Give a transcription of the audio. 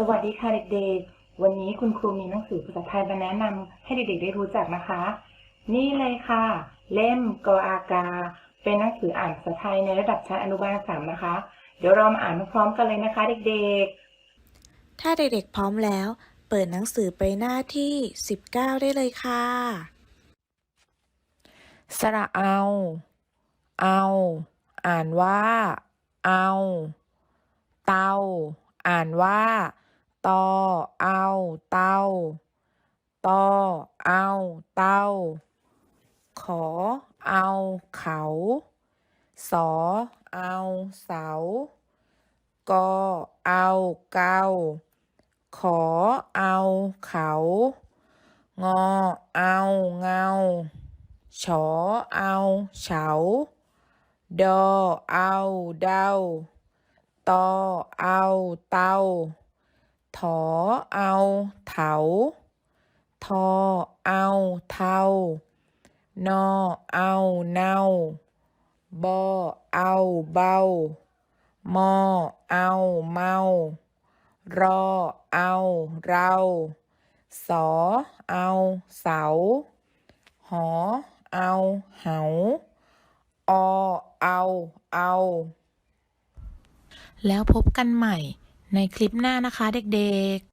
สวัสดีค่ะเด็กๆ วันนี้คุณครูมีหนังสือภาษาไทยมาแนะนำให้เด็กๆได้รู้จักนะคะ นี่เลยค่ะ เล่มกออากา เป็นหนังสืออ่านภาษาไทยในระดับชั้นอนุบาลสามนะคะ เดี๋ยวเรามาอ่านพร้อมๆกันเลยนะคะ เด็กถ้าเด็กๆพร้อมแล้ว เปิดหนังสือไปหน้าที่ 19 ได้เลยค่ะ สระเอา เอา อ่านว่า เอา เตา อ่านว่า ตอเอาเตาตอเอาเตาขอเอาเขา สอเอาเสากอเอาเกาขอเอาเขา งอเอาเงา ฉอเอาเฉา ดอเอาเดาตอเอาเตา ถอเอาเถาทอเอาเทานอเอาเนาบอเอาเบามอเอาเมารอเอาเราสอเอาเสา หอเอาเหาอเอาเอา แล้วพบกันใหม่ ในคลิปหน้านะคะเด็กๆ